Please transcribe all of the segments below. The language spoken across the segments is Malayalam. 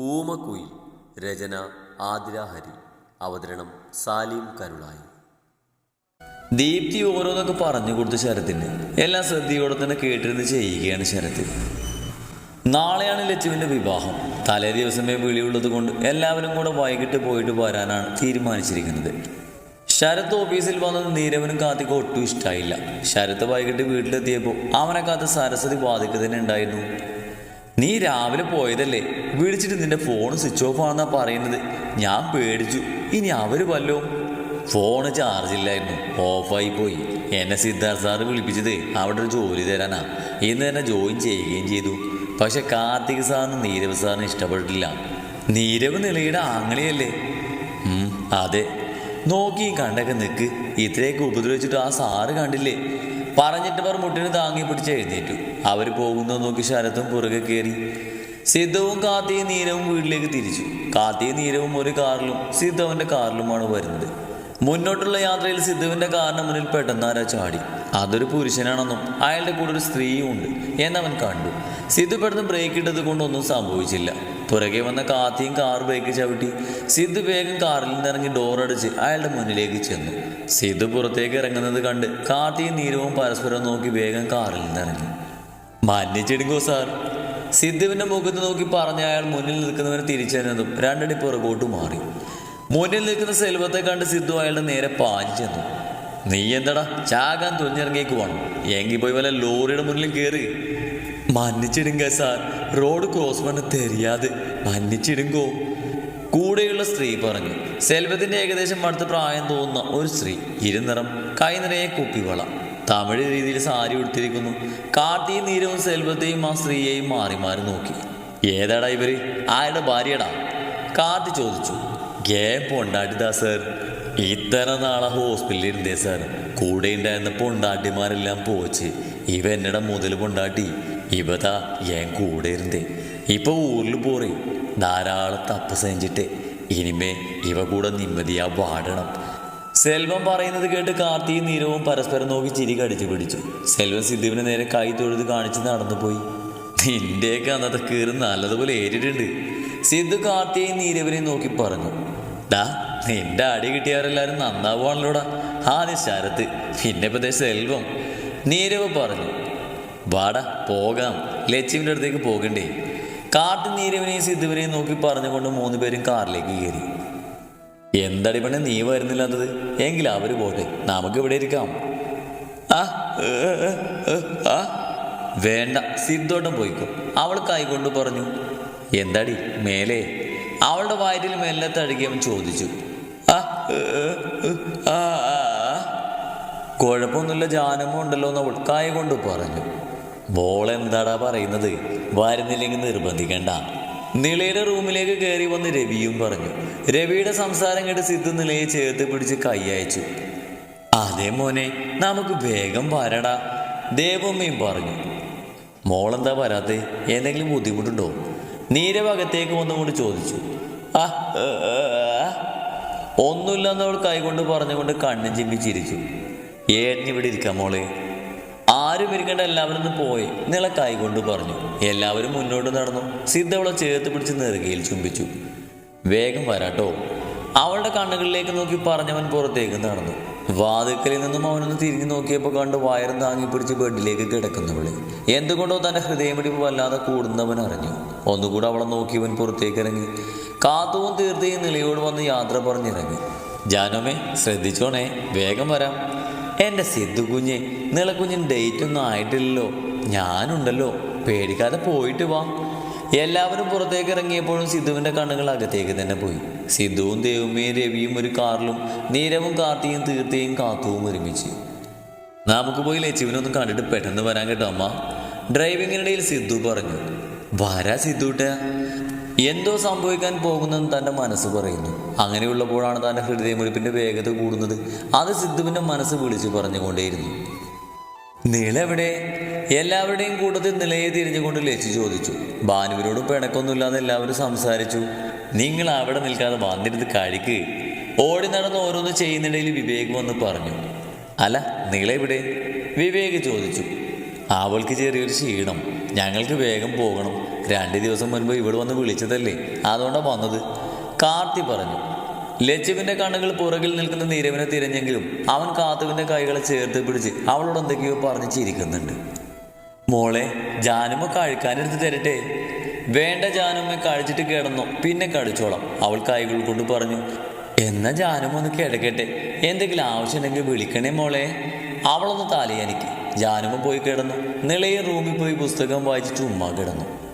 ഊമക്കുയിൽ രചന ആതിര ഹരി അവതരണം സാലിം കരുളായി. ദീപ്തി ഓരോന്നൊക്കെ പറഞ്ഞു കൊടുത്ത ശരത്തിന് എല്ലാ ശ്രദ്ധയോടെ തന്നെ കേട്ടിരുന്ന് ചെയ്യുകയാണ് ശരത്ത് നാളെയാണ് ലച്ചുവിന്റെ വിവാഹം. തലേ ദിവസമേ വിളിയുള്ളത് കൊണ്ട് എല്ലാവരും കൂടെ വൈകിട്ട് പോയിട്ട് വരാനാണ് തീരുമാനിച്ചിരിക്കുന്നത്. ശരത്ത് ഓഫീസിൽ വന്നത് നീരവനും കാത്തിക്ക് ഒട്ടും ഇഷ്ടമായില്ല ശരത്ത് വൈകിട്ട് വീട്ടിലെത്തിയപ്പോൾ അവനെ കാത്ത് സരസ്വതി ബാധിക്കുന്നതിനുണ്ടായിരുന്നു നീ രാവിലെ പോയതല്ലേ? വിളിച്ചിട്ട് നിന്റെ ഫോൺ സ്വിച്ച് ഓഫ് ആണെന്നാ പറയുന്നത്. ഞാൻ പേടിച്ചു. ഇനി അവർ വല്ലോ? ഫോണ് ചാർജ് ഇല്ലായിരുന്നു. ഓഫായി പോയി. എന്നെ സിദ്ധാർത്ഥ സാറ് വിളിപ്പിച്ചത് അവിടെ ഒരു ജോലി തരാനാ. ഇന്ന് തന്നെ ജോയിൻ ചെയ്യുകയും ചെയ്തു. പക്ഷെ കാർത്തിക് സാറിന് നീരവ് സാറിന് ഇഷ്ടപ്പെട്ടില്ല നീരവ് നിലയുടെ ആങ്ങളിയല്ലേ? അതെ. നോക്കി കണ്ടൊക്കെ നിൽക്ക് ഇത്രയൊക്കെ ഉപദ്രവിച്ചിട്ട് ആ സാറ് കണ്ടില്ലേ? പറഞ്ഞിട്ട് അവർ മുട്ടിന് താങ്ങി പിടിച്ച് എഴുന്നേറ്റു. അവർ പോകുന്നത് നോക്കി ശരത്തും പുറകെ കയറി സിദ്ധവും കാത്തിയും നീരവും വീട്ടിലേക്ക് തിരിച്ചു. കാത്തിയും നീരവും ഒരു കാറിലും സിദ്ധവന്റെ കാറിലുമാണ് വരുന്നത്. മുന്നോട്ടുള്ള യാത്രയിൽ സിദ്ധുവിന്റെ കാറിന് മുന്നിൽ പെട്ടെന്നാരാ ചാടി. അതൊരു പുരുഷനാണെന്നും അയാളുടെ കൂടെ ഒരു സ്ത്രീയും ഉണ്ട് എന്നവൻ കണ്ടു. സിദ്ധു പെട്ടെന്ന് ബ്രേക്ക് ഇട്ടത് കൊണ്ടൊന്നും സംഭവിച്ചില്ല. പുറകെ വന്ന കാത്തിയും കാർ ബൈക്ക് ചവിട്ടി. സിദ്ധു വേഗം കാറിൽ നിന്നിറങ്ങി ഡോറടിച്ച് അയാളുടെ മുന്നിലേക്ക് ചെന്നു. സിദ്ധു പുറത്തേക്ക് ഇറങ്ങുന്നത് കണ്ട് കാത്തിയും നീരവും പരസ്പരം നോക്കി വേഗം കാറിൽ നിന്നിറങ്ങി. മന്നിച്ചിടുങ്കോ സാർ സിദ്ധുവിന്റെ മുഖത്ത് നോക്കി പറഞ്ഞ അയാൾ മുന്നിൽ നിൽക്കുന്നവരെ തിരിച്ചറിഞ്ഞതും രണ്ടടി പുറകോട്ട് മാറി. മുന്നിൽ നിൽക്കുന്ന സെൽവത്തെ കണ്ട് സിദ്ധു അയാളുടെ നേരെ പാഞ്ഞു ചെന്നു. നീ എന്താടാ ചാകാൻ തുഞ്ഞിറങ്ങിയേക്ക് എങ്കിൽ പോയി വല്ല ലോറിയുടെ മുന്നിൽ കയറി മന്നിച്ചിടുങ്ക സാർ. റോഡ് ക്രോസ് പണ തെരിയാതെ മന്നിച്ചിടുങ്കോ? കൂടെയുള്ള സ്ത്രീ പറഞ്ഞു സെൽവത്തിന്റെ ഏകദേശം അടുത്ത പ്രായം തോന്നുന്ന ഒരു സ്ത്രീ. ഇരുനിറം കൈ നിറയെ കുപ്പിവള. തമിഴ് രീതിയിൽ സാരി ഉടുത്തിരിക്കുന്നു. കാർത്തിയും നീരവും സെൽവത്തെയും ആ സ്ത്രീയെയും മാറി മാറി നോക്കി. ഏതാടാ ഇവർ? ആരുടെ ഭാര്യടാ? കാർത്തി ചോദിച്ചു. ഗേ പൊണ്ടാട്ടിതാ സർ ഇത്ര നാളെ ഹോസ്പിറ്റലിൽ ഇരുന്നേ സാർ. കൂടെ ഉണ്ടായിരുന്ന പൊണ്ടാട്ടിമാരെല്ലാം പോച്ച്. ഇവ എന്നിടം മുതൽ പൊണ്ടാട്ടി? ഇവതാ ഞാൻ കൂടെ ഇരുന്നേ. ഇപ്പൊ ഊരിൽ പോറി ധാരാളം തപ്പ് സഹിച്ചിട്ട് ഇനിമേ ഇവ കൂടെ നിമ്മതിയാ വാടണം. സെൽവം പറയുന്നത് കേട്ട് കാർത്തിയും നീരവും പരസ്പരം നോക്കി ചിരി കടിച്ചു പിടിച്ചു. സെൽവം സിദ്ധുവിനെ നേരെ കൈ തൊഴുത് കാണിച്ച് നടന്നുപോയി. നിന്റെയൊക്കെ അന്നത്തെ കീറി നല്ലതുപോലെ ഏറ്റിട്ടുണ്ട്. സിദ്ധു കാർത്തിയെയും നീരവിനെയും നോക്കി പറഞ്ഞു. ഡാ നിന്റെ അടി കിട്ടിയവരെല്ലാരും നന്നാവുകയാണല്ലോടാ ആദ്യം ശരത്ത് പിന്നെ ഇപ്പത്തെ സെൽവം. നീരവ് പറഞ്ഞു. വാടാ പോകാം. ലച്ചുവിന്റെ അടുത്തേക്ക് പോകണ്ടേ. കാട്ടു നീരവനെയും സിദ്ധുവിനെയും നോക്കി പറഞ്ഞുകൊണ്ട് മൂന്ന് പേരും കാറിലേക്ക് കയറി. എന്തടി പെണ്ണെ നീ വരുന്നില്ലാത്തത്? എങ്കിൽ അവർ പോട്ടെ. നമുക്ക് ഇവിടെ ഇരിക്കാം. ആ വേണ്ട സിദ്ധോട്ടം പോയിക്കോ. അവൾ കൈകൊണ്ട് പറഞ്ഞു എന്താടി മേലെ? അവളുടെ വയറ്റിൽ മെല്ലെ തഴുകിയവൻ ചോദിച്ചു. കുഴപ്പമൊന്നുമില്ല ജാനമോ ഉണ്ടല്ലോ എന്ന് അവൾ കൈ കൊണ്ട് പറഞ്ഞു. എന്താടാ പറയുന്നത്? വരുന്നില്ലെങ്കിൽ നിർബന്ധിക്കണ്ട. നിളയുടെ റൂമിലേക്ക് കയറി വന്ന് രവിയും പറഞ്ഞു. രവിയുടെ സംസാരം കേട്ട് സിദ്ധു നിലയെ ചേർത്ത് പിടിച്ച് കൈ അയച്ചു. അതേ മോനെ നമുക്ക് വേഗം വരടാ ദേവമ്മയും പറഞ്ഞു. മോളെന്താ വരാത്തേ? എന്തെങ്കിലും ബുദ്ധിമുട്ടുണ്ടോ? നീരവ് അകത്തേക്ക് വന്നുകൊണ്ട് ചോദിച്ചു. ആ. ഒന്നുമില്ലെന്ന് കൈകൊണ്ട് പറഞ്ഞുകൊണ്ട് കണ്ണും ചിമ്പിച്ചിരിച്ചു ഇവിടെ ഇരിക്കാം മോളെ. ആരും ഇരിക്കേണ്ട എല്ലാവരും ഒന്ന് പോയി. നിളക്കായി കൊണ്ട് പറഞ്ഞു. എല്ലാവരും മുന്നോട്ട് നടന്നു. സിദ്ധ അവളെ ചേർത്ത് പിടിച്ച് നെറുകയിൽ ചുംബിച്ചു. വേഗം വരാട്ടോ. അവളുടെ കണ്ണുകളിലേക്ക് നോക്കി പറഞ്ഞവൻ പുറത്തേക്ക് നടന്നു. വാതിക്കലിൽ നിന്നും അവനൊന്ന് തിരിഞ്ഞു നോക്കിയപ്പോൾ കണ്ട് വയറും താങ്ങി പിടിച്ച് ബെഡിലേക്ക് കിടക്കുന്നവളെ എന്തുകൊണ്ടോ തന്റെ ഹൃദയമിടിപ്പ് വല്ലാതെ കൂടുന്നവൻ അറിഞ്ഞു. ഒന്നുകൂടെ അവളെ നോക്കിയവൻ പുറത്തേക്ക് ഇറങ്ങി. കാത്തുവും തീർത്തയും നിലയോട് വന്ന് യാത്ര പറഞ്ഞിറങ്ങി. ജാനോമേ ശ്രദ്ധിച്ചോണേ. വേഗം വരാം. എന്റെ സിദ്ധു കുഞ്ഞെ നീളക്കുഞ്ഞിന് ഡേറ്റ് ഒന്നും ആയിട്ടില്ലല്ലോ. ഞാനുണ്ടല്ലോ. പേടിക്കാതെ പോയിട്ട് വാ. എല്ലാവരും പുറത്തേക്ക് ഇറങ്ങിയപ്പോഴും സിദ്ധുവിന്റെ കണ്ണുകൾ അകത്തേക്ക് തന്നെ പോയി. സിദ്ധുവും ദേവുമേയും രവിയും ഒരു കാറിലും നീരവും കാർത്തിയും തീർത്തയും കാത്തുവും ഒരുമിച്ച്. നമുക്ക് പോയി ലച്ചുവിനൊന്നും കണ്ടിട്ട് പെട്ടെന്ന് വരാൻ കേട്ടോ അമ്മ. ഡ്രൈവിങ്ങിനിടയിൽ സിദ്ധു പറഞ്ഞു. വരാ സിദ്ധുട്ട. എന്തോ സംഭവിക്കാൻ പോകുന്നെന്ന് തന്റെ മനസ്സ് പറയുന്നു. അങ്ങനെയുള്ളപ്പോഴാണ് തന്റെ ഹൃദയമുടിപ്പിന്റെ വേഗത കൂടുന്നത്. അത് സിദ്ധുവിന്റെ മനസ്സ് വിളിച്ചു പറഞ്ഞുകൊണ്ടേയിരുന്നു. നിളെവിടെ? എല്ലാവരുടെയും കൂട്ടത്തിൽ നിലയെ തിരിഞ്ഞുകൊണ്ട് ലച്ചു ചോദിച്ചു. ഭാനുവിനോട് പിണക്കൊന്നുമില്ലാതെ എല്ലാവരും സംസാരിച്ചു. നിങ്ങൾ അവിടെ നിൽക്കാതെ വന്നിരുന്ന് കഴിക്ക്. ഓടി നടന്ന് ഓരോന്ന് ചെയ്യുന്നിടയിൽ വിവേക് വന്ന് പറഞ്ഞു. അല്ല നിളെവിടെ? വിവേക് ചോദിച്ചു. അവൾക്ക് ചെറിയൊരു ക്ഷീണം. ഞങ്ങൾക്ക് വേഗം പോകണം. രണ്ട് ദിവസം മുൻപ് ഇവിടെ വന്ന് വിളിച്ചതല്ലേ? അതുകൊണ്ടാണ് വന്നത്. കാർത്തി പറഞ്ഞു ലച്ചുവിന്റെ കണ്ണുകൾ പുറകിൽ നിൽക്കുന്ന നീരവിനെ തിരഞ്ഞെങ്കിലും അവൻ കാത്തുവിന്റെ കൈകളെ ചേർത്ത് പിടിച്ച് അവളോട് എന്തൊക്കെയോ പറഞ്ഞു ചിരിക്കുന്നുണ്ട്. മോളെ ജാനുമ കഴിക്കാനെടുത്ത് തരട്ടെ. വേണ്ട ജാനുമ്മ കഴിച്ചിട്ട് കിടന്നു. പിന്നെ കഴിച്ചോളാം അവൾ കൈകൾ കൊണ്ട് പറഞ്ഞു എന്നാ ജാനുമ ഒന്ന് കിടക്കട്ടെ. എന്തെങ്കിലും ആവശ്യമുണ്ടെങ്കിൽ വിളിക്കണേ മോളെ. അവളൊന്ന് തലയനിക്ക് ജാനുമ പോയി കിടന്നു. നിളയെ റൂമിൽ പോയി പുസ്തകം വായിച്ച് ഉമ്മ കിടന്നു.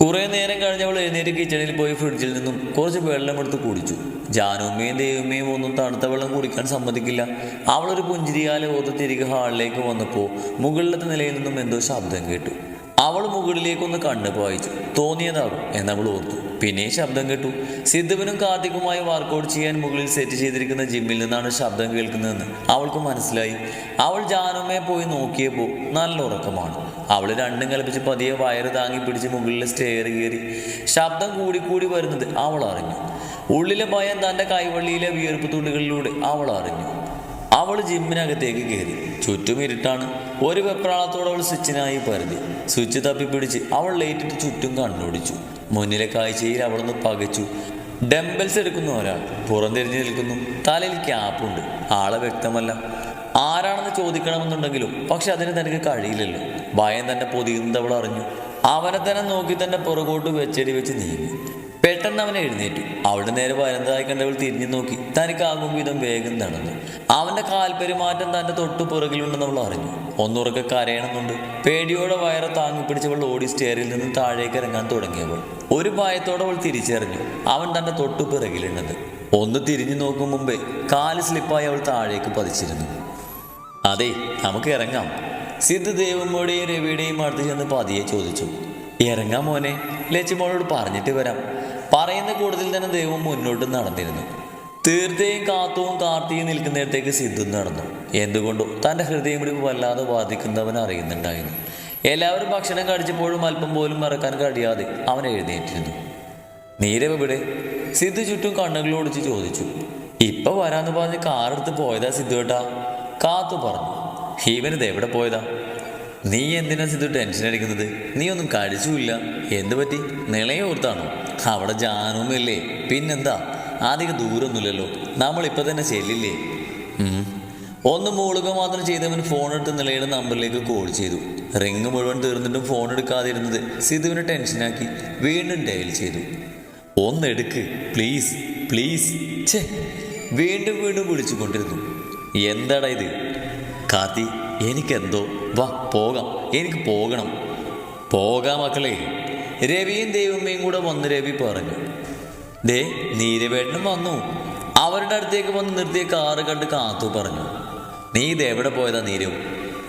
കുറെ നേരം കഴിഞ്ഞവൾ എഴുന്നേറ്റ് കിച്ചണിൽ പോയി ഫ്രിഡ്ജിൽ നിന്നും കുറച്ച് വെള്ളം എടുത്ത് കുടിച്ചു. ജാനുമ്മയും ദൈവമ്മയും ഒന്നും തണുത്ത വെള്ളം കുടിക്കാൻ സമ്മതിക്കില്ല. അവളൊരു പുഞ്ചിരിയാലെ ഓത്ത് തിരികെ ഹാളിലേക്ക് വന്നപ്പോൾ മുകളിലത്തെ നിലയിൽ നിന്നും എന്തോ ശബ്ദം കേട്ടു. അവൾ മുകളിലേക്കൊന്ന് കണ്ണ് പായിച്ചു. തോന്നിയതാകും എന്നവൾ ഓർത്തു. പിന്നെ ശബ്ദം കേട്ടു. സിദ്ധുവിനും കാർത്തികുമായി വർക്കൗട്ട് ചെയ്യാൻ മുകളിൽ സെറ്റ് ചെയ്തിരിക്കുന്ന ജിമ്മിൽ നിന്നാണ് ശബ്ദം കേൾക്കുന്നതെന്ന് അവൾക്ക് മനസ്സിലായി. അവൾ ജാനുമ്മയെ പോയി നോക്കിയപ്പോൾ നല്ല ഉറക്കമാണ്. അവൾ രണ്ടും കൽപ്പിച്ച് പതിയെ വയറ് താങ്ങി പിടിച്ച് മുകളിലെ സ്റ്റെയർ കയറി. ശബ്ദം കൂടിക്കൂടി വരുന്നത് അവൾ അറിഞ്ഞു. ഉള്ളിലെ ഭയം തന്റെ കൈവള്ളിയിലെ വിയർപ്പ് തുള്ളികളിലൂടെ അവൾ അറിഞ്ഞു. അവൾ ജിമ്മിനകത്തേക്ക് കയറി ചുറ്റും ഇരുട്ടാണ്. ഒരു വെപ്രാളത്തോടെ അവൾ സ്വിച്ചിനായി പരതി. സ്വിച്ച് തപ്പിപ്പിടിച്ച് അവൾ ലൈറ്റിട്ട് ചുറ്റും കണ്ണോടിച്ചു. മുന്നിലെ കാഴ്ചയിൽ അവളൊന്ന് പകച്ചു. ഡംബൽസ് എടുക്കുന്ന ഒരാൾ പുറംതിരിഞ്ഞു നിൽക്കുന്നു. തലയിൽ ക്യാപ്പുണ്ട്. ആളെ വ്യക്തമല്ല. ആരാണെന്ന് ചോദിക്കണമെന്നുണ്ടെങ്കിലും പക്ഷെ അതിന് തനിക്ക് കഴിയില്ലല്ലോ. ഭയം തന്നെ പൊതിയുന്നത് അവൾ അറിഞ്ഞു. അവനെ തന്നെ നോക്കി തന്നെ പുറകോട്ട് വെച്ചടി വെച്ച് നീങ്ങി. പെട്ടെന്ന് അവൻ എഴുന്നേറ്റു. അവളുടെ നേരെ വരുന്നതായി കണ്ടവൾ തിരിഞ്ഞു നോക്കി. തനിക്കാകും വിധം വേഗം നടന്നു. അവന്റെ കാൽപെരുമാറ്റം തന്റെ തൊട്ടു പുറകിലുണ്ടെന്ന് അവൾ അറിഞ്ഞു. ഒന്നുറക്കെ കരയണമെന്നുണ്ട്. പേടിയോടെ വയറ താങ്ങി പിടിച്ചവൾ ഓടി സ്റ്റെയറിൽ നിന്ന് താഴേക്ക് ഇറങ്ങാൻ തുടങ്ങിയവൾ. ഒരു ഭയത്തോടെ അവൾ തിരിച്ചറിഞ്ഞു. അവൻ തന്റെ തൊട്ടു പിറകിലുണ്ടെന്ന് ഒന്ന് തിരിഞ്ഞു നോക്കും മുമ്പേ കാൽ സ്ലിപ്പായി അവൾ താഴേക്ക് പതിച്ചിരുന്നു. അതെ നമുക്ക് ഇറങ്ങാം. സിദ്ധ് ദേവമ്മയുടെയും രവിയുടെയും അടുത്ത് ചെന്ന് പതിയെ ചോദിച്ചു. ഇറങ്ങാം മോനെ. ലച്ചുമോളോട് പറഞ്ഞിട്ട് വരാം. പറയുന്ന കൂടുതൽ തന്നെ ദൈവം മുന്നോട്ട് നടന്നിരുന്നു. തീർച്ചയായും കാത്തവും കാർത്തിയും നിൽക്കുന്നിടത്തേക്ക് സിദ്ധു നടന്നു. എന്തുകൊണ്ടോ? തന്റെ ഹൃദയം പിടിപ്പ് വല്ലാതെ ബാധിക്കുന്നവൻ അറിയുന്നുണ്ടായിരുന്നു. എല്ലാവരും ഭക്ഷണം കഴിച്ചപ്പോഴും അല്പം പോലും മറക്കാൻ കഴിയാതെ അവൻ എഴുന്നേറ്റിരുന്നു. നീരവ് ഇവിടെ സിദ്ധു ചുറ്റും കണ്ണുകളോടിച്ച് ചോദിച്ചു. ഇപ്പൊ വരാന്ന് പറഞ്ഞ് കാറെടുത്ത് പോയതാ സിദ്ധു ഏട്ടാ. കാത്തു പറഞ്ഞു. ഹീവനത് എവിടെ പോയതാ? നീ എന്തിനാ സിദ്ധു ടെൻഷൻ അടിക്കുന്നത്? നീ ഒന്നും കഴിച്ചുമില്ല എന്ത് പറ്റി? നിളയോർത്താണോ അവിടെ ജാനുമില്ലേ പിന്നെന്താ? അധികം ദൂരമൊന്നുമില്ലല്ലോ നമ്മളിപ്പോൾ തന്നെ ചെല്ലില്ലേ? ഒന്ന് മൂളുക മാത്രം ചെയ്തവൻ ഫോൺ എടുത്ത് നിലയുടെ നമ്പറിലേക്ക് കോൾ ചെയ്തു. റിങ് മുഴുവൻ തീർന്നിട്ടും ഫോൺ എടുക്കാതിരുന്നത് സിധുവിനെ ടെൻഷനാക്കി വീണ്ടും ഡയൽ ചെയ്തു. ഒന്ന് എടുക്ക്. പ്ലീസ് പ്ലീസ് ഛേ വീണ്ടും വീണ്ടും വിളിച്ചുകൊണ്ടിരുന്നു. എന്താടാ ഇത്? കാത്തി എനിക്കെന്തോ. വാ പോകാം. എനിക്ക് പോകണം. പോകാം മക്കളെ. രവിയും ദേവുമ്മയും കൂടെ വന്ന് രവി പറഞ്ഞു ദേ നീരവേട്ടനും വന്നു. അവരുടെ അടുത്തേക്ക് വന്ന് നിർത്തിയ കാറ് കണ്ട് കാത്തു പറഞ്ഞു. നീ ഇത് എവിടെ പോയതാ നീരു?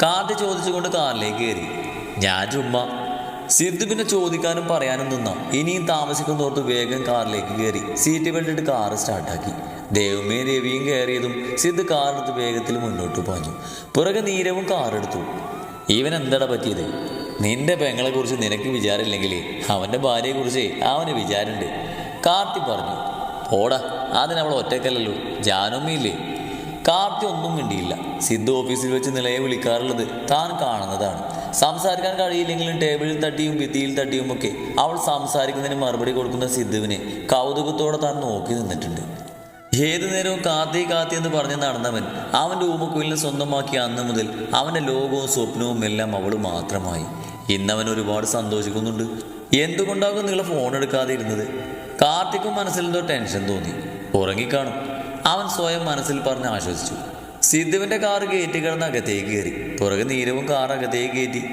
കാത്ത് ചോദിച്ചുകൊണ്ട് കാറിലേക്ക് കയറി. ഞാൻ ചുമ്മാ. സിദ്ധു പിന്നെ ചോദിക്കാനും പറയാനും നിന്ന. ഇനിയും താമസിക്കുന്നോർത്ത് വേഗം കാറിലേക്ക് കയറി. സീറ്റ് ബെൽറ്റ് ഇട്ട് കാറ് സ്റ്റാർട്ടാക്കി. ദേവുമേ രവിയും കയറിയതും സിദ്ധു കാറെടുത്ത് വേഗത്തിൽ മുന്നോട്ട് പാഞ്ഞു. പുറകെ നീരവും കാറെടുത്തു ഇവൻ എന്താടാ പറ്റിയത്? നിന്റെ പെങ്ങളെ കുറിച്ച് നിനക്ക് വിചാരമില്ലെങ്കിൽ അവന്റെ ഭാര്യയെ കുറിച്ച് അവന് വിചാരമുണ്ട് കാർത്തി പറഞ്ഞു പോടാ അവൾ ഒറ്റക്കല്ലല്ലോ ജാനമ്മയില്ലേ കാർത്തി ഒന്നും മിണ്ടിയില്ല. സിദ്ധു ഓഫീസിൽ വെച്ച് നിലയെ വിളിക്കാറുള്ളത് താൻ കാണുന്നതാണ്. സംസാരിക്കാൻ കഴിയില്ലെങ്കിലും ടേബിളിൽ തട്ടിയും ഭിത്തിയിൽ തട്ടിയും ഒക്കെ അവൾ സംസാരിക്കുന്നതിന് മറുപടി കൊടുക്കുന്ന സിദ്ധുവിനെ കൗതുകത്തോടെ താൻ നോക്കി നിന്നിട്ടുണ്ട്. ഏതു നേരവും കാത്തി കാത്തി എന്ന് പറഞ്ഞ് നടന്നവൻ അവന്റെ ഊമക്കുയിലിനെ സ്വന്തമാക്കിയ അന്ന് മുതൽ അവന്റെ ലോകവും സ്വപ്നവും എല്ലാം അവൾ മാത്രമായി. ഇന്നവൻ ഒരുപാട് സന്തോഷിക്കുന്നുണ്ട്. എന്തുകൊണ്ടാകും നിങ്ങൾ ഫോൺ എടുക്കാതെ ഇരുന്നത്? കാർത്തിക്കും മനസ്സിൽ എന്തോ ടെൻഷൻ തോന്നി. ഉറങ്ങിക്കാണും. അവൻ സ്വയം മനസ്സിൽ പറഞ്ഞ് ആശ്വസിച്ചു. സിദ്ധുവിന്റെ കാർ കയറ്റി കിടന്ന് അകത്തേക്ക് കയറി. പുറകെ നീരവും കാർ അകത്തേക്ക് കയറ്റി.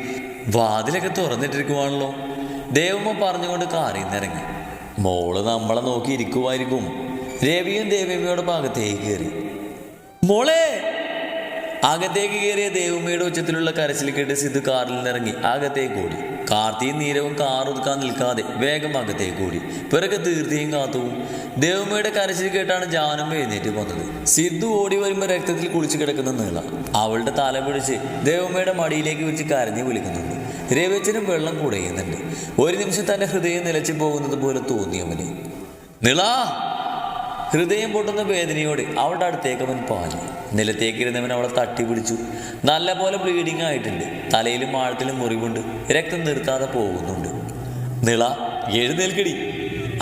വാതിലൊക്കെ തുറന്നിട്ടിരിക്കുവാണല്ലോ. ദേവമ്മ പറഞ്ഞുകൊണ്ട് കാറിൽ നിന്നിറങ്ങി മോൾ നമ്മളെ നോക്കി ഇരിക്കുമായിരിക്കും രവിയും ദേവമ്മയോടൊപ്പം അകത്തേക്ക് കയറി. മോളെ! അകത്തേക്ക് കയറിയ ദേവമ്മയുടെ ഉച്ചത്തിലുള്ള കരച്ചിൽ കേട്ട് സിദ്ധു കാറിൽ നിന്നിറങ്ങി അകത്തേക്ക് ഓടി. കാർത്തിയും നീരവും കാർ ഒതുക്കാൻ നിൽക്കാതെ വേഗം അകത്തേക്ക് ഓടി. പിറകെ തീർത്തിയും കാത്തുവും ദേവമ്മയുടെ കരച്ചിൽ കേട്ടാണ് ജാനമ്മ എഴുന്നേറ്റ് വന്നത് സിദ്ധു ഓടി വരുമ്പോൾ രക്തത്തിൽ കുളിച്ചു കിടക്കുന്ന നീള. അവളുടെ തല പിടിച്ച് ദേവമ്മയുടെ മടിയിലേക്ക് വെച്ച് കരഞ്ഞു വിളിക്കുന്നുണ്ട്. രവിച്ചനും വെള്ളം കുടയുന്നുണ്ട്. ഒരു നിമിഷം തന്റെ ഹൃദയം നിലച്ചു പോകുന്നത് പോലെ തോന്നിയവന് നിള! ഹൃദയം പൊട്ടുന്ന വേദനയോടെ അവളുടെ അടുത്തേക്ക് അവൻ പാഞ്ഞു. നിലത്തേക്കിരുന്നവൻ അവളെ തട്ടി പിടിച്ചു നല്ല പോലെ ബ്ലീഡിങ് ആയിട്ടുണ്ട്. തലയിലും ആഴത്തിലും മുറിവുണ്ട്. രക്തം നിർത്താതെ പോകുന്നുണ്ട്. നിള എഴുന്നേൽക്കടി.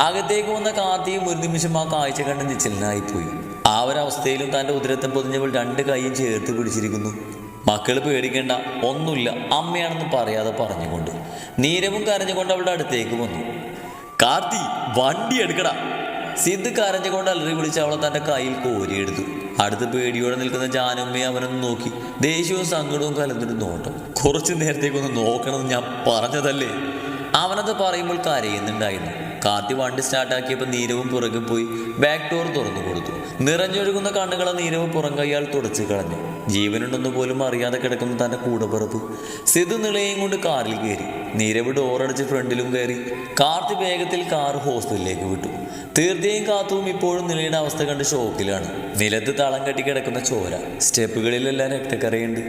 അകത്തേക്ക് വന്ന കാത്തിയും ഒരു നിമിഷം ആ കാഴ്ച കണ്ട് നിശ്ചലനായിപ്പോയി. ആ ഒരവസ്ഥയിലും തന്റെ ഉദരത്തം പൊതിഞ്ഞവൾ രണ്ട് കൈയും ചേർത്ത് പിടിച്ചിരിക്കുന്നു. മക്കൾ പേടിക്കേണ്ട ഒന്നുമില്ല. അമ്മയാണെന്ന് പറയാതെ പറഞ്ഞുകൊണ്ട്. നീരവും കരഞ്ഞുകൊണ്ട് അവളുടെ അടുത്തേക്ക് വന്നു. കാർത്തി വണ്ടി എടുക്കടാ. സിദ്ധ് കരഞ്ഞുകൊണ്ട് അലറി വിളിച്ച് അവളെ തന്റെ കയ്യിൽ കോരിയെടുത്തു. അടുത്ത് പേടിയോടെ നിൽക്കുന്ന ജാനമ്മയെ അവനൊന്ന് നോക്കി. ദേഷ്യവും സങ്കടവും കലർന്നിട്ട് നോട്ടം. കുറച്ചു നേരത്തേക്കൊന്ന് നോക്കണമെന്ന് ഞാൻ പറഞ്ഞതല്ലേ? അവനത് പറയുമ്പോൾ കരയുന്നുണ്ടായിരുന്നു. കാർത്തി വണ്ടി സ്റ്റാർട്ടാക്കിയപ്പോൾ നീരവും പുറകെ പോയി. ബാക്ക് ഡോർ തുറന്നു കൊടുത്തു. നിറഞ്ഞൊഴുകുന്ന കണ്ണുകളെ നീരവ് പുറം കൈയാൽ തുടച്ചു കളഞ്ഞു. ജീവനുണ്ടെന്ന് പോലും അറിയാതെ കിടക്കുന്ന തന്റെ കൂടപ്പിറപ്പ്. സിതു നിളയും കൊണ്ട് കാറിൽ കയറി. നീരവ് ഡോറടിച്ച് ഫ്രണ്ടിലും കയറി. കാർത്തി വേഗത്തിൽ കാർ ഹോസ്പിറ്റലിലേക്ക് വിട്ടു. തീർച്ചയായും കാത്തുവും ഇപ്പോഴും നിലയുടെ അവസ്ഥ കണ്ട് ഷോക്കിലാണ്. നിലത്ത് തളം കെട്ടി കിടക്കുന്ന ചോര. സ്റ്റെപ്പുകളിലെല്ലാം രക്തക്കറിയുണ്ട്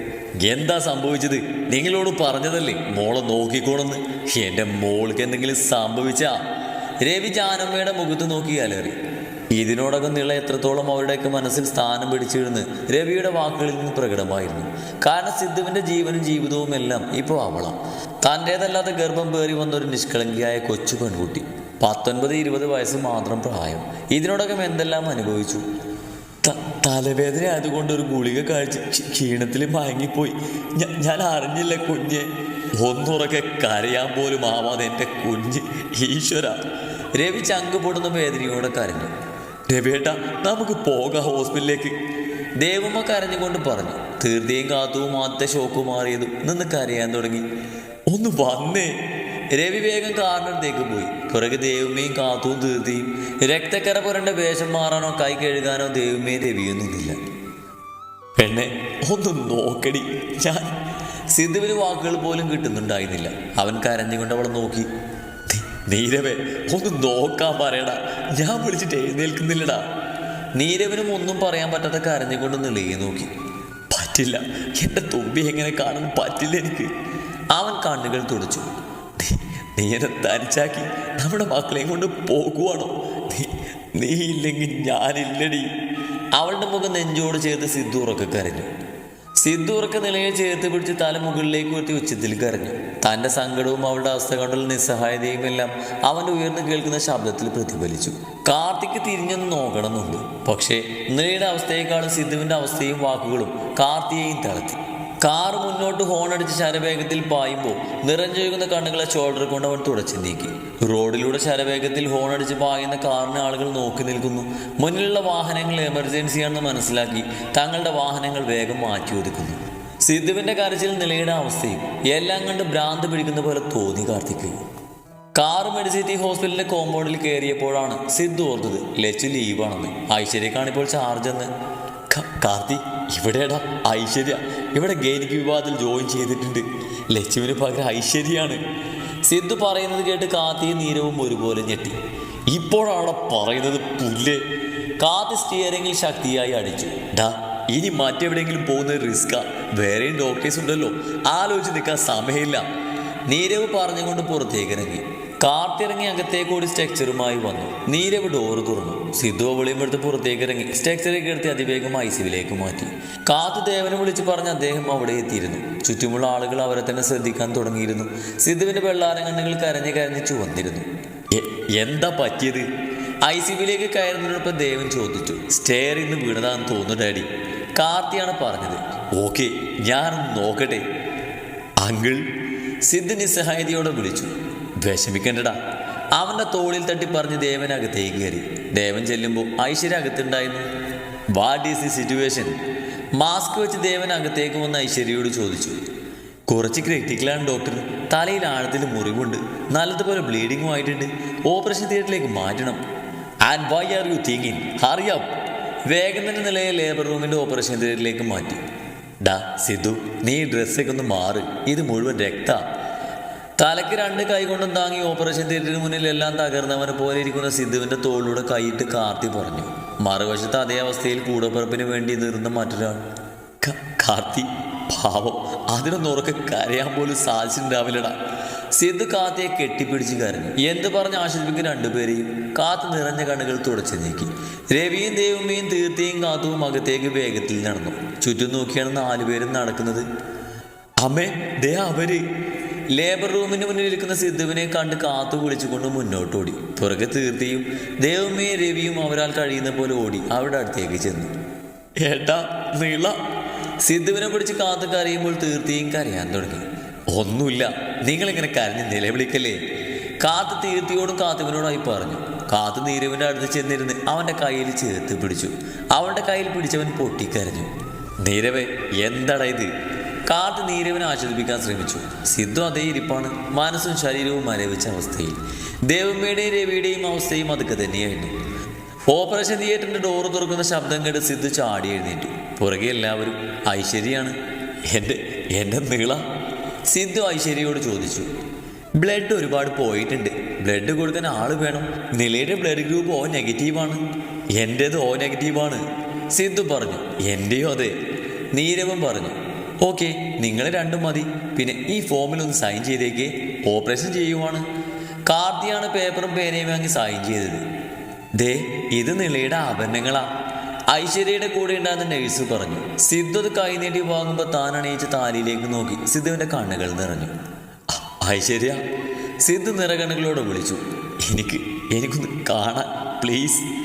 എന്താ സംഭവിച്ചത്? നിങ്ങളോട് പറഞ്ഞതല്ലേ? മോളെ നോക്കിക്കോണെന്ന് എന്റെ മോൾക്ക് എന്തെങ്കിലും സംഭവിച്ചാ? രവി ജാനമ്മയുടെ മുഖത്ത് നോക്കി അലറി. ഇതിനോടകം നിള എത്രത്തോളം അവരുടെയൊക്കെ മനസ്സിൽ സ്ഥാനം പിടിച്ചിരുന്ന് രവിയുടെ വാക്കുകളിൽ നിന്ന് പ്രകടമായിരുന്നു. കാരണം സിദ്ധുവിന്റെ ജീവനും ജീവിതവും എല്ലാം ഇപ്പോൾ അവളാണ് തന്റേതല്ലാത്ത ഗർഭം പേറി വന്ന ഒരു നിഷ്കളങ്കിയായ കൊച്ചു പെൺകുട്ടി. പത്തൊൻപത് ഇരുപത് വയസ്സ് മാത്രം പ്രായം. ഇതിനോടകം എന്തെല്ലാം അനുഭവിച്ചു? തലവേദന ആയതുകൊണ്ട് ഒരു ഗുളിക കഴിച്ച് ക്ഷീ- ക്ഷീണത്തിൽ മയങ്ങിപ്പോയി. ഞാൻ അറിഞ്ഞില്ല കുഞ്ഞെ. ഒന്നുറക്കെ കരയാൻ പോലും ആവാതെ എന്റെ കുഞ്ഞ് ഈശ്വര. രവി ചങ്ക് പൊടുന്ന വേദനയോടെ കരഞ്ഞു. രവിയേട്ട നമുക്ക് പോകാം ഹോസ്പിറ്റലിലേക്ക്. ദേവമ്മ കരഞ്ഞുകൊണ്ട് പറഞ്ഞു. തീർച്ചയായും കാത്തുവും ആദ്യത്തെ ഷോക്ക് മാറിയതും നിന്ന് കരയാൻ തുടങ്ങി. ഒന്ന് വന്നേ. രവി വേഗം കാറിനടുത്തേക്ക് പോയി. പുറകെ ദേവുമ്മയും കാത്തുവും തീർത്തിയും രക്തക്കര പുരണ്ട വേഷം മാറാനോ കൈ കഴുകാനോ ദേവുമ്മയും രവിയൊന്നുമില്ല. പെണ്ണെ ഒന്ന് നോക്കടി. ഞാൻ സിദ്ധുവിന് വാക്കുകൾ പോലും കിട്ടുന്നുണ്ടായിരുന്നില്ല. അവൻ കരഞ്ഞുകൊണ്ട് അവളെ നോക്കി. "നീ- നീരവേ ഒന്ന് നോക്കാൻ പറയടാ. ഞാൻ വിളിച്ചിട്ട് എഴുന്നേൽക്കുന്നില്ലടാ. നീരവനും ഒന്നും പറയാൻ പറ്റാത്ത കരഞ്ഞുകൊണ്ട് നിളിയെ നോക്കി. പറ്റില്ല. എന്റെ തുമ്പി എങ്ങനെ കാണാൻ പറ്റില്ല എനിക്ക്. അവൻ കണ്ണുകൾ തുടച്ചു. "നീ- എന്നെ തനിച്ചാക്കി. നമ്മുടെ മക്കളെയും കൊണ്ട് പോകുവാണോ? നീ നീ ഇല്ലെങ്കിൽ ഞാനില്ലടി. അവളുടെ മുഖം നെഞ്ചോട് ചേർത്ത് സിദ്ധു ഉറക്കെ കരഞ്ഞു. സിദ്ധു ഉറക്ക നിലയിൽ ചേർത്ത് പിടിച്ച് തല മുകളിലേക്ക് ഉയർത്തി ഉച്ചത്തിൽ കരഞ്ഞു. തന്റെ സങ്കടവും അവളുടെ അവസ്ഥ കണ്ടുള്ള നിസ്സഹായതയും എല്ലാം അവന്റെ ഉയർന്നു കേൾക്കുന്ന ശബ്ദത്തിൽ പ്രതിഫലിച്ചു. കാർത്തിക്ക് തിരിഞ്ഞൊന്ന് നോക്കണമെന്നുണ്ട്. പക്ഷേ നിലയുടെ അവസ്ഥയെക്കാളും സിദ്ധുവിന്റെ അവസ്ഥയും വാക്കുകളും കാർത്തിയെയും തളർത്തി. കാർ മുന്നോട്ട് ഹോൺ അടിച്ച് ശരവേഗത്തിൽ പായുമ്പോൾ നിറഞ്ഞൊഴുകുന്ന കണ്ണുകളെ ഷോൾഡർ കൊണ്ട് അവൻ തുടച്ചു നീക്കി. റോഡിലൂടെ ശരവേഗത്തിൽ ഹോൺ അടിച്ച് പായുന്ന കാറിന് ആളുകൾ നോക്കി നിൽക്കുന്നു. മുന്നിലുള്ള വാഹനങ്ങൾ എമർജൻസിയാണെന്ന് മനസ്സിലാക്കി തങ്ങളുടെ വാഹനങ്ങൾ വേഗം മാറ്റി ഒതുക്കുന്നു. സിദ്ധുവിന്റെ കരച്ചിൽ നിലയുടെ അവസ്ഥയും എല്ലാം കണ്ട് ഭ്രാന്ത് പിടിക്കുന്ന പോലെ തോന്നി കാർത്തിക്ക് കാർ മെഡിസിറ്റി ഹോസ്പിറ്റലിന്റെ കോമ്പൗണ്ടിൽ കയറിയപ്പോഴാണ് സിദ്ധു ഓർത്തത് ലച്ചു ലീവാണെന്ന്. ഐശ്വര്യക്കാണിപ്പോൾ ചാർജ് എന്ന്. കാർത്തിക് കാർത്തി ഇവിടെടാ ഐശ്വര്യ. ഇവിടെ ഗേനിക്ക് വിവാദത്തിൽ ജോയിൻ ചെയ്തിട്ടുണ്ട്. ലച്ചുവിന് പകരം ഐശ്വര്യാണ്. സിദ്ധു പറയുന്നത് കേട്ട് കാത്തിയും നീരവും ഒരുപോലെ ഞെട്ടി. ഇപ്പോഴാണ് പറയുന്നത് പുല്ല്? കാത്തി സ്റ്റിയറിംഗിൽ ശക്തിയായി അടിച്ചു. ഡാ ഇനി മറ്റെവിടെയെങ്കിലും പോകുന്നത് റിസ്ക്കാ. വേറെയും ഡോക്ടേഴ്സ് ഉണ്ടല്ലോ. ആലോചിച്ച് നിൽക്കാൻ സമയമില്ല. നീരവ് പറഞ്ഞുകൊണ്ട് പുറത്തേക്ക് ഇറങ്ങി. കാർത്തിറങ്ങി അകത്തേക്കൂടി സ്ട്രക്ചറുമായി വന്നു. നീരവ് ഡോറ് തുറന്നു. സിദ്ധു അവളിയും എടുത്ത് പുറത്തേക്ക് ഇറങ്ങി. സ്ട്രക്ചറൊക്കെ എടുത്ത് അതിവേഗം ഐസിവിലേക്ക് മാറ്റി. കാത്തു ദേവനെ വിളിച്ച് പറഞ്ഞ് അദ്ദേഹം അവിടെ എത്തിയിരുന്നു. ചുറ്റുമുള്ള ആളുകൾ അവരെ തന്നെ ശ്രദ്ധിക്കാൻ തുടങ്ങിയിരുന്നു. സിദ്ധുവിന്റെ വെള്ളാരങ്ങൾ കരഞ്ഞ് കരഞ്ഞ് ചുവന്നിരുന്നു. എന്താ പറ്റിയത്? ഐ സി ബിയിലേക്ക് കയറുന്നതിനൊപ്പം ദേവൻ ചോദിച്ചു. സ്റ്റെയറിൽ നിന്ന് വീണതാന്ന് തോന്നുന്നു ഡാഡി. കാർത്തിയാണ് പറഞ്ഞത്. ഓക്കെ ഞാൻ നോക്കട്ടെ. അങ്കിൾ സിദ്ധ് നിസ്സഹായതയോടെ വിളിച്ചു. വിഷമിക്കണ്ടടാ. അവന്റെ തോളിൽ തട്ടി പറഞ്ഞ് ദേവനകത്തേക്ക് കയറി. ദേവൻ ചെല്ലുമ്പോൾ Aishwarya അകത്തുണ്ടായിരുന്നു what is the situation mask വെച്ച് ദേവൻ അകത്തേക്ക് വന്ന് ഐശ്വര്യയോട് ചോദിച്ചു. കുറച്ച് ക്രിട്ടിക്കലാണ് ഡോക്ടർ തലയിൽ ആഴത്തിൽ മുറിവുണ്ട്. നല്ലതുപോലെ ബ്ലീഡിങ്ങും ആയിട്ടുണ്ട്. ഓപ്പറേഷൻ തിയേറ്ററിലേക്ക് മാറ്റണം. And why are you thinking ഹറിയാം വേഗം തന്നെ നിലയെ ലേബർ റൂമിന്റെ ഓപ്പറേഷൻ തിയേറ്ററിലേക്ക് മാറ്റി. ഡാ സിദ്ധു നീ ഡ്രസ്സൊക്കെ ഒന്ന് മാറ്. ഇത് മുഴുവൻ രക്ത. തലയ്ക്ക് രണ്ട് കൈ കൊണ്ടും താങ്ങി ഓപ്പറേഷൻ തിയേറ്ററിന് മുന്നിൽ എല്ലാം തകർന്നവനെ പോലെ ഇരിക്കുന്ന സിദ്ധുവിന്റെ തോളിലൂടെ കൈയിട്ട് കാർത്തി പറഞ്ഞു. മറുവശത്ത് അതേ അവസ്ഥയിൽ കൂടപ്പിറപ്പിന് വേണ്ടി നിർന്ന മറ്റൊരാൾ. കാർത്തി പാവം. അതിനൊന്നും ഉറക്കെ കരയാൻ പോലും സാധിച്ചിട്ടുണ്ടാവില്ലടാ. സിദ്ധു കാത്തിയെ കെട്ടിപ്പിടിച്ച് കരഞ്ഞു. എന്ത് പറഞ്ഞ് ആശ്വസിപ്പിക്കും രണ്ടുപേരെയും? കാത്ത് നിറഞ്ഞ കണ്ണുകൾ തുടച്ചു നീക്കി. രവിയും ദേവുമ്മയും തീർത്തിയും കാത്തുവും അകത്തേക്ക് വേഗത്തിൽ നടന്നു. ചുറ്റും നോക്കിയാണ് നാലുപേരും നടക്കുന്നത്. അമ്മേ ദേ അവർ. ലേബർ റൂമിന് മുന്നിൽ ഇരിക്കുന്ന സിദ്ധുവിനെ കണ്ട് കാത്തു വിളിച്ചുകൊണ്ട് മുന്നോട്ടോടി പുറകെ തീർത്തിയും ദേവമേ രവിയും അവരാൽ കഴിയുന്ന പോലെ ഓടി അവരുടെ അടുത്തേക്ക് ചെന്നു. ഏട്ടാ നീള. സിദ്ധുവിനെ പിടിച്ച് കാത്തു കരയുമ്പോൾ തീർത്തിയും കരയാൻ തുടങ്ങി. ഒന്നുമില്ല നിങ്ങളിങ്ങനെ കരഞ്ഞ് നിലവിളിക്കല്ലേ. കാത്ത് തീർത്തിയോടും കാത്തുവിനോടായി പറഞ്ഞു. കാത്തു നീരവിന്റെ അടുത്ത് ചെന്നിരുന്ന് അവന്റെ കയ്യിൽ ചേർത്ത് പിടിച്ചു. അവന്റെ കയ്യിൽ പിടിച്ചവൻ പൊട്ടിക്കരഞ്ഞു. നീരവേ എന്താടാ ഇത്? കാത്ത് നീരവിനെ ആശ്വസിപ്പിക്കാൻ ശ്രമിച്ചു. സിദ്ധു അതേ ഇരിപ്പാണ്. മനസ്സും ശരീരവും മരവിച്ച അവസ്ഥയിൽ. ദേവമ്മയുടെയും രവിയുടെയും അവസ്ഥയും അതൊക്കെ തന്നെയായിരുന്നു. ഓപ്പറേഷൻ തിയേറ്ററിന്റെ ഡോറ് തുറക്കുന്ന ശബ്ദം കേട്ട് സിദ്ധു ചാടി എഴുന്നേറ്റു. പുറകെ എല്ലാവരും ഐശ്വര്യാണ് എന്റെ എന്റെ നീള? സിദ്ധു ഐശ്വര്യയോട് ചോദിച്ചു. ബ്ലഡ് ഒരുപാട് പോയിട്ടുണ്ട്. ബ്ലഡ് കൊടുക്കാൻ ആൾ വേണം. നിലയുടെ ബ്ലഡ് ഗ്രൂപ്പ് ഓ നെഗറ്റീവാണ് എന്റേത് ഓ നെഗറ്റീവാണ് സിദ്ധു പറഞ്ഞു എന്റെയോ അതെ. നീരവൻ പറഞ്ഞു ഓക്കെ നിങ്ങൾ രണ്ടും മതി. പിന്നെ ഈ ഫോമിൽ ഒന്ന് സൈൻ ചെയ്തേക്ക്. ഓപ്പറേഷൻ ചെയ്യുവാണ്. കാർത്തിയാണ് പേപ്പറും പേനയും വാങ്ങി സൈൻ ചെയ്തത്. ദേ ഇത് നിളയുടെ ആഭരണങ്ങളാ. ഐശ്വര്യയുടെ കൂടെ ഉണ്ടാകുന്ന നഴ്സ് പറഞ്ഞു. സിദ്ധു അത് കൈനീട്ടി വാങ്ങുമ്പോൾ താൻ അണിയിച്ച താലിയിലേക്ക് നോക്കി. സിദ്ധുവിന്റെ കണ്ണുകൾ നിറഞ്ഞു. "അ- ഐശ്വര്യ. സിദ്ധു നിറകണ്ണുകളോട് വിളിച്ചു. എനിക്ക് എനിക്കൊന്ന് കാണാൻ പ്ലീസ്